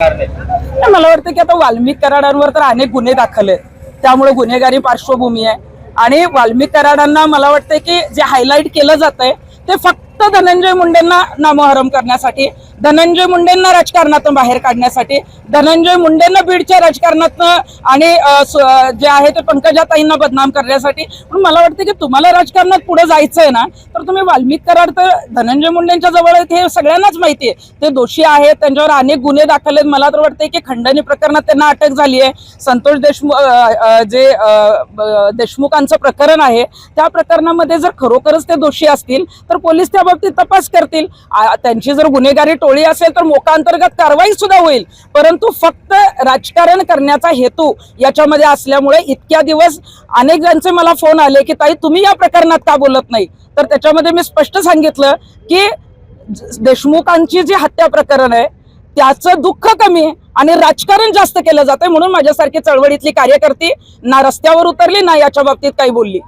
मला वाटतं की आता वाल्मिक कराडांवर तर अनेक गुन्हे दाखल आहेत. त्यामुळे गुन्हेगारी पार्श्वभूमी आहे. आणि वाल्मिक कराडांना मला वाटतं की जे हायलाईट केलं जात आहे ते फक्त धनंजय मुंडेंना नामोहरम करण्यासाठी धनंजय मुंडेंना राजकारणातून बाहेर काढण्यासाठी धनंजय मुंडेंना बीडच्या राजकारणातनं आणि जे आहे ते पंकजाताईंना बदनाम करण्यासाठी पण मला वाटतं की तुम्हाला राजकारणात पुढे जायचं आहे ना तर तुम्ही वाल्मिक कराड तर धनंजय मुंडेंच्या जवळ आहेत हे सगळ्यांनाच माहिती आहे. ते दोषी आहेत त्यांच्यावर अनेक गुन्हे दाखल आहेत. मला तर वाटतंय की खंडणी प्रकरणात त्यांना अटक झाली आहे. संतोष देशमुख जे देशमुखांचं प्रकरण आहे त्या प्रकरणामध्ये जर खरोखरच ते दोषी असतील तर पोलीस त्या बाबतीत तपास करतील. त्यांची जर गुन्हेगारी टोळी असेल तर मोकांतर्गत कारवाई सुद्धा होईल. परंतु फक्त राजकारण करण्याचा हेतू याच्यामध्ये असल्यामुळे इतक्या दिवस अनेक जणांचे मला फोन आले की ताई तुम्ही या प्रकरणात का बोलत नाही? तर त्याच्यामध्ये मी स्पष्ट सांगितलं की देशमुखांची जी हत्या प्रकरण आहे त्याचं दुःख कमी आहे आणि राजकारण जास्त केलं जातंय म्हणून माझ्यासारखी चळवळीतली कार्यकर्ती ना रस्त्यावर उतरली ना याच्या बाबतीत काही बोलली.